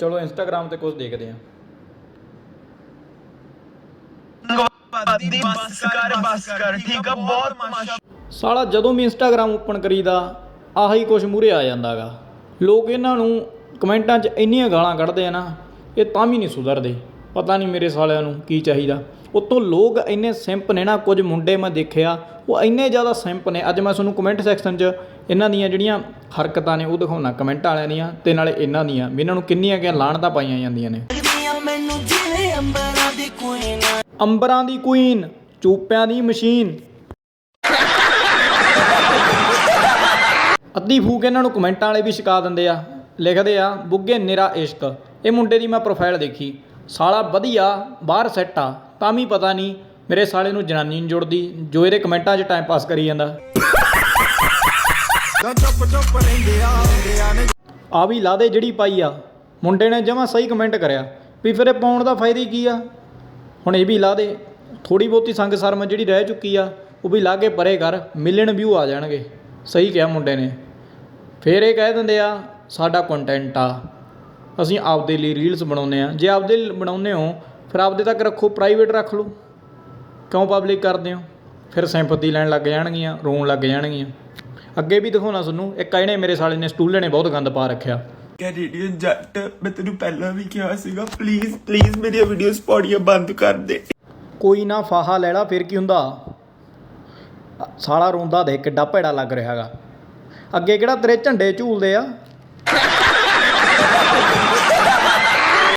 ਚਲੋ ਇੰਸਟਾਗ੍ਰam ਤੇ ਕੁਝ ਦੇਖਦੇ ਆ ਦੀ ਬਸ ਕਰ ਬਸ ਕਰ ਠੀਕ ਆ ਬਹੁਤ ਮਾਸ਼ਾ ਸਾਲਾ ਜਦੋਂ ਵੀ ਇੰਸਟਾਗ੍ਰam ਓਪਨ ਕਰੀਦਾ ਆਹੀ ਕੁਝ ਮੂਰੇ ਆ ਜਾਂਦਾਗਾ। ਲੋਕ ਇਹਨਾਂ ਨੂੰ ਕਮੈਂਟਾਂ 'ਚ ਇੰਨੀਆਂ ਗਾਲਾਂ ਕੱਢਦੇ ਆ ਨਾ ਇਹ ਤਾਂ ਵੀ ਨਹੀਂ ਸੁਧਰਦੇ। ਪਤਾ ਨਹੀਂ ਮੇਰੇ ਸਾਲਿਆਂ ਨੂੰ ਕੀ ਚਾਹੀਦਾ। ਉੱਤੋਂ ਲੋਕ ਇੰਨੇ ਸਿੰਪ ਨੇ ਨਾ, ਕੁਝ ਮੁੰਡੇ ਮੈਂ ਦੇਖਿਆ, ਉਹ ਇੰਨੇ ਜ਼ਿਆਦਾ ਸਿੰਪ ਨੇ। ਅੱਜ ਮੈਂ ਤੁਹਾਨੂੰ ਕਮੈਂਟ ਸੈਕਸ਼ਨ 'ਚ ਇਹਨਾਂ ਦੀਆਂ ਜਿਹੜੀਆਂ ਹਰਕਤਾਂ ਨੇ, ਉਹ ਦਿਖਾਉਣਾ ਕਮੈਂਟ ਵਾਲਿਆਂ ਦੀਆਂ ਤੇ ਨਾਲੇ ਇਹਨਾਂ ਦੀਆਂ, ਵੀ ਇਹਨਾਂ ਨੂੰ ਕਿੰਨੀਆਂ ਕਿ ਲਾਹਣਤਾਂ ਪਾਈਆਂ ਜਾਂਦੀਆਂ ਨੇ। ਅੰਬਰਾਂ ਦੀ ਕੁਈਨ ਅੰਬਰਾਂ ਦੀ ਕੁਈਨ ਚੂਪਿਆਂ ਦੀ ਮਸ਼ੀਨ ਅੱਧੀ ਫੂਕ ਇਹਨਾਂ ਨੂੰ ਕਮੈਂਟਾਂ ਵਾਲੇ ਵੀ ਛਕਾ ਦਿੰਦੇ ਆ, ਲਿਖਦੇ ਆ, ਬੁੱਗੇ ਨਿਰਾ ਇਸ਼ਕ। ਇਹ ਮੁੰਡੇ ਦੀ ਮੈਂ ਪ੍ਰੋਫਾਈਲ ਦੇਖੀ। ਸਾਲਾ ਵਧੀਆ, ਬਾਹਰ ਸੈੱਟ ਆ, ਤਾਂ ਵੀ ਪਤਾ ਨਹੀਂ ਮੇਰੇ ਸਾਲੇ ਨੂੰ ਜਨਾਨੀ ਨਹੀਂ ਜੁੜਦੀ, ਜੋ ਇਹਦੇ ਕਮੈਂਟਾਂ 'ਚ ਟਾਈਮ ਪਾਸ ਕਰੀ ਜਾਂਦਾ। ਆ ਵੀ ਲਾ ਦੇ ਜਿਹੜੀ ਪਾਈ ਆ, ਮੁੰਡੇ ਨੇ ਜਮਾ ਸਹੀ ਕਮੈਂਟ ਕਰਿਆ, ਵੀ ਫਿਰ ਇਹ ਪਾਉਣ ਦਾ ਫਾਇਦਾ ਹੀ ਕੀ ਆ? ਹੁਣ ਇਹ ਵੀ ਲਾ ਦੇ ਥੋੜੀ ਬਹੁਤੀ ਸੰਗ ਸ਼ਰਮ ਜਿਹੜੀ ਰਹਿ ਚੁੱਕੀ ਆ, ਉਹ ਵੀ ਲਾਗੇ ਪਰੇ ਕਰ ਮਿਲੀਅਨ ਵਿਊ ਆ ਜਾਣਗੇ। ਸਹੀ ਕਿਹਾ ਮੁੰਡੇ ਨੇ। ਫਿਰ ਇਹ ਕਹਿ ਦਿੰਦੇ ਆ, ਸਾਡਾ ਕੰਟੈਂਟ ਆ। ਅਸੀਂ ਆਪਦੇ ਲਈ ਰੀਲਸ ਬਣਾਉਂਦੇ ਆ ਜੇ ਆਪਦੇ ਲਈ ਬਣਾਉਂਦੇ ਹੋ ਫਿਰ ਆਪਦੇ ਤੱਕ ਰੱਖੋ ਪ੍ਰਾਈਵੇਟ ਰੱਖ ਲਓ। ਕਿਉਂ ਪਬਲਿਕ ਕਰਦੇ ਹੋ? ਫਿਰ ਸਿੰਪਥੀ ਲੈਣ ਲੱਗ ਜਾਣਗੀਆਂ ਰੋਣ ਲੱਗ ਜਾਣਗੀਆਂ। ਅੱਗੇ ਵੀ ਦਿਖਾਉਣਾ ਤੁਹਾਨੂੰ ਇੱਕ ਇਹਨੇ ਮੇਰੇ ਸਾਲੇ ਨੇ ਸਟੂਲੇ ਨੇ ਬਹੁਤ ਗੰਦ ਪਾ ਰੱਖਿਆ। ਕੈਨੇਡੀਅਨ ਜੱਟ ਮੈਂ ਤੈਨੂੰ ਪਹਿਲਾਂ ਵੀ ਕਿਹਾ ਸੀਗਾ ਪਲੀਜ਼ ਪਲੀਜ਼ ਮੇਰੀਆਂ ਵੀਡੀਓਜ਼ ਪਾਉਣੀਆਂ ਬੰਦ ਕਰ ਦੇ। ਕੋਈ ਨਾ ਫਾਹਾ ਲੈ ਲਾ ਫਿਰ ਕੀ ਹੁੰਦਾ? ਸਾਲਾ ਰੋਂਦਾ ਦੇਖ ਕਿੱਡਾ ਭੈੜਾ ਲੱਗ ਰਿਹਾ ਹੈਗਾ। ਅੱਗੇ ਕਿਹੜਾ ਤੇਰੇ ਝੰਡੇ ਝੂਲਦੇ ਆ?